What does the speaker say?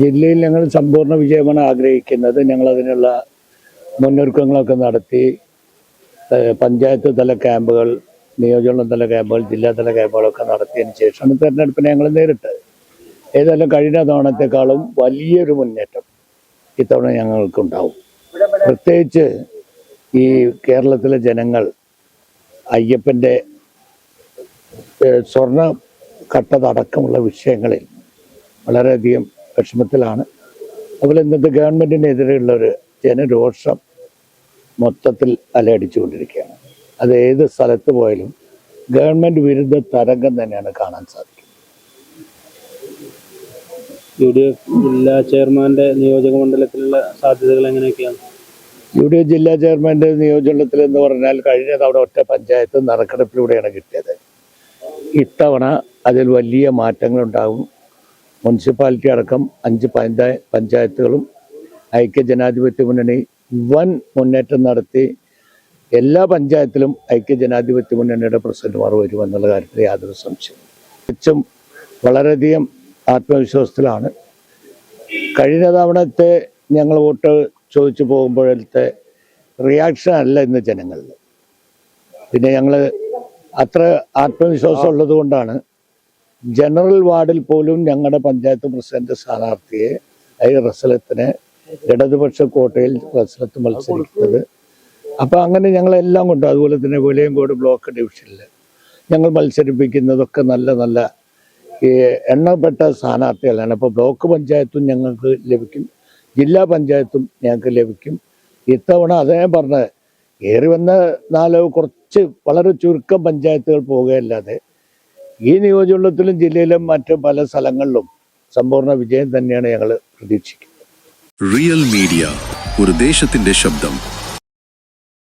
ജില്ലയിൽ ഞങ്ങൾ സമ്പൂർണ വിജയമാണ് ആഗ്രഹിക്കുന്നത്. ഞങ്ങൾ അതിനുള്ള മുന്നൊരുക്കങ്ങളൊക്കെ നടത്തി പഞ്ചായത്ത് തല ക്യാമ്പുകൾ നിയോജക തല ക്യാമ്പുകൾ ജില്ലാതല ക്യാമ്പുകളൊക്കെ നടത്തിയതിന് ശേഷമാണ് തെരഞ്ഞെടുപ്പിനെ ഞങ്ങൾ നേരിട്ടത്. ഏതായാലും കഴിഞ്ഞ തവണത്തെക്കാളും വലിയൊരു മുന്നേറ്റം ഇത്തവണ ഞങ്ങൾക്കുണ്ടാവും. പ്രത്യേകിച്ച് ഈ കേരളത്തിലെ ജനങ്ങൾ അയ്യപ്പന്റെ സ്വർണ കട്ടതടക്കമുള്ള വിഷയങ്ങളിൽ വളരെയധികം വിഷമത്തിലാണ്. അതുപോലെ ഇന്നത്തെ ഗവൺമെന്റിനെതിരെയുള്ള ഒരു ജനരോഷം മൊത്തത്തിൽ അലയടിച്ചുകൊണ്ടിരിക്കുകയാണ്. അത് ഏത് സ്ഥലത്ത് പോയാലും ഗവൺമെന്റ് വിരുദ്ധ തരംഗം തന്നെയാണ് കാണാൻ സാധിക്കുന്നത്. യു ഡി എഫ് ജില്ലാ ചെയർമാന്റെ നിയോജക മണ്ഡലത്തിലുള്ള സാധ്യതകൾ എങ്ങനെയൊക്കെയാണ്? യു ഡി എഫ് ജില്ലാ ചെയർമാന്റെ നിയോജകമണ്ഡലത്തിൽ എന്ന് പറഞ്ഞാൽ കഴിഞ്ഞ തവണ ഒറ്റ പഞ്ചായത്ത് നറുക്കെടുപ്പിലൂടെയാണ് കിട്ടിയത്. ഇത്തവണ അതിൽ വലിയ മാറ്റങ്ങളുണ്ടാകും. മുനിസിപ്പാലിറ്റി അടക്കം അഞ്ച് പഞ്ചായ പഞ്ചായത്തുകളും ഐക്യ ജനാധിപത്യ മുന്നണി വൻ മുന്നേറ്റം നടത്തി എല്ലാ പഞ്ചായത്തിലും ഐക്യ ജനാധിപത്യ മുന്നണിയുടെ പ്രസിഡന്റുമാർ വരുമെന്നുള്ള കാര്യത്തിൽ യാതൊരു സംശയം തികച്ചും വളരെയധികം ആത്മവിശ്വാസത്തിലാണ്. കഴിഞ്ഞ തവണത്തെ ഞങ്ങൾ വോട്ട് ചോദിച്ചു പോകുമ്പോഴത്തെ റിയാക്ഷൻ അല്ല ഇന്ന് ജനങ്ങളിൽ പിന്നെ ഞങ്ങൾ അത്ര ആത്മവിശ്വാസം ഉള്ളത് കൊണ്ടാണ് ജനറൽ വാർഡിൽ പോലും ഞങ്ങളുടെ പഞ്ചായത്ത് പ്രസിഡന്റ് സ്ഥാനാർത്ഥിയെ ഐ റസലത്തിന് ഇടതുപക്ഷ കോട്ടയിൽ റസലത്ത് മത്സരിക്കുന്നത് അപ്പം അങ്ങനെ ഞങ്ങളെല്ലാം കൊണ്ട് അതുപോലെ തന്നെ വെളിയങ്കോട് ബ്ലോക്ക് ഡിവിഷനിൽ ഞങ്ങൾ മത്സരിപ്പിക്കുന്നതൊക്കെ നല്ല നല്ല ഈ എണ്ണപ്പെട്ട സ്ഥാനാർത്ഥികളാണ്. അപ്പോൾ ബ്ലോക്ക് പഞ്ചായത്തും ഞങ്ങൾക്ക് ലഭിക്കും ജില്ലാ പഞ്ചായത്തും ഞങ്ങൾക്ക് ലഭിക്കും. ഇത്തവണ അതേ പറഞ്ഞത് ഏറി വന്ന നാലോ കുറച്ച് വളരെ ചുരുക്കം പഞ്ചായത്തുകൾ പോകുകയല്ലാതെ ഈ നിയോജകമണ്ഡലത്തിലും ജില്ലയിലും മറ്റ് പല സ്ഥലങ്ങളിലും സമ്പൂർണ വിജയം തന്നെയാണ് ഞങ്ങൾ പ്രതീക്ഷിക്കുന്നത്. റിയൽ മീഡിയ ഒരു ദേശത്തിന്റെ ശബ്ദം.